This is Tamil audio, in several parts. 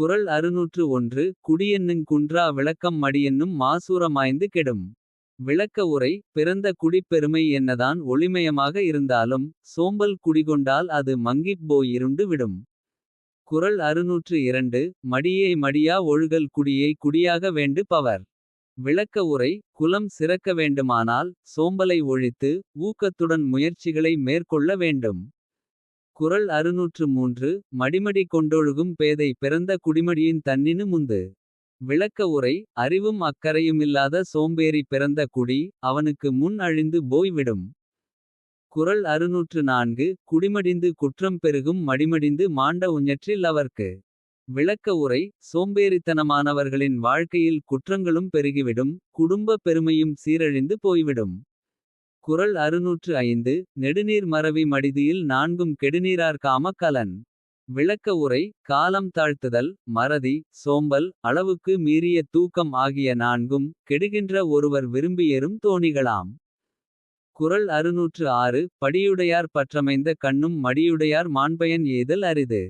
குரல் அறுநூற்று ஒன்று குடியென்னுங் குன்றா விளக்கம் மடியென்னும் மாசூரமாய்ந்து கெடும். விளக்க உரை பிறந்த குடிப் பெருமை என்னதான் ஒளிமயமாக இருந்தாலும். சோம்பல் குடிகொண்டால் அது மங்கிப் போய் இருண்டு விடும். குறள் அறுநூற்று இரண்டு மடியை மடியா ஒழுகல் குடியை குடியாக வேண்டு பவர். விளக்க உரை குலம் சிறக்க வேண்டுமானால். சோம்பலை ஒழித்து ஊக்கத்துடன் முயற்சிகளை மேற்கொள்ள வேண்டும். குரல் அறுநூற்று மூன்று மடிமடி கொண்டொழுகும் பேதை பிறந்த குடிமடியின் தன்னினு முந்து. விளக்க உரை அறிவும் அக்கறையுமில்லாத சோம்பேறி பிறந்த குடி. அவனுக்கு முன் அழிந்து போய்விடும். குரல் குறள் அறுநூற்று நான்கு குடிமடிந்து குற்றம் பெருகும் மடிமடிந்து மாண்ட உஞற்றில் அவர்க்கு. விளக்க உரை சோம்பேறித்தனமானவர்களின் வாழ்க்கையில் குற்றங்களும் பெருகிவிடும். குடும்ப பெருமையும் சீரழிந்து போய்விடும். குறள் அறுநூற்று ஐந்து நெடுநீர் மறவி மடிதியில் நான்கும் கெடுநீரார் காமக்கலன். கலன். விளக்க உரை காலம் தாழ்த்துதல் மறதி சோம்பல். அளவுக்கு மீறிய தூக்கம் ஆகிய நான்கும். கெடுகின்ற ஒருவர் விரும்பியேறும் தோணிகளாம். குறள் அறுநூற்று ஆறு படியுடையார் பற்றமைந்த கண்ணும் மடியுடையார் மாண்பயன் ஏதல் அரிது.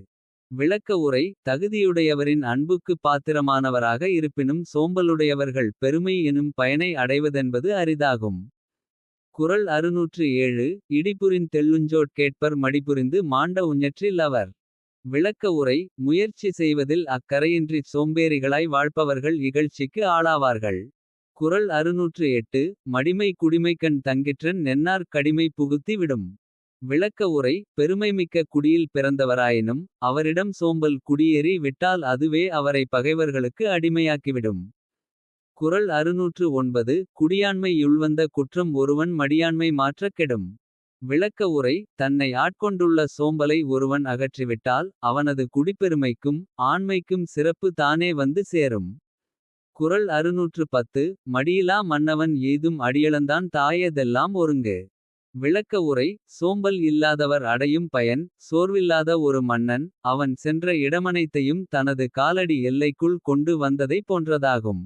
விளக்க உரை தகுதியுடையவரின் அன்புக்குப் பாத்திரமானவராக இருப்பினும். சோம்பலுடையவர்கள் பெருமை எனும் பயனை அடைவதென்பது அரிதாகும். குறள் அறுநூற்று ஏழு இடிபுரின் தெள்ளுஞ்சோட் கேட்பர் மடிபுரிந்து மாண்ட உஞற்றில் அவர். விளக்க உரை முயற்சி செய்வதில் அக்கறையின்றிச் சோம்பேறிகளாய் வாழ்பவர்கள் இகழ்ச்சிக்கு ஆளாவார்கள். குறள் அறுநூற்று எட்டு மடிமை குடிமைக்கண் தங்கிற்றன் நென்னார்க் கடிமை புகுத்தி விடும். விளக்க உரை பெருமைமிக்க குடியில் பிறந்தவராயினும். அவரிடம் சோம்பல் குடியேறி விட்டால் அதுவே அவரை பகைவர்களுக்கு அடிமையாக்கிவிடும். குரல் அறுநூற்று ஒன்பது குடியாண்மையுள்வந்த குற்றம் ஒருவன் மடியாண்மை மாற்றக் கெடும். விளக்க உரை தன்னை ஆட்கொண்டுள்ள சோம்பலை ஒருவன் அகற்றிவிட்டால். அவனது குடிப்பெருமைக்கும் ஆண்மைக்கும் சிறப்பு தானே வந்து சேரும். குறள் அறுநூற்று பத்து மடியிலா மன்னவன் ஏதும் அடியளந்தான் தாயதெல்லாம் ஒருங்கு. விளக்க உரை சோம்பல் இல்லாதவர் அடையும் பயன். சோர்வில்லாத ஒரு மன்னன் அவன் சென்ற இடமனைத்தையும். தனது காலடி எல்லைக்குள் கொண்டு வந்ததைப் போன்றதாகும்.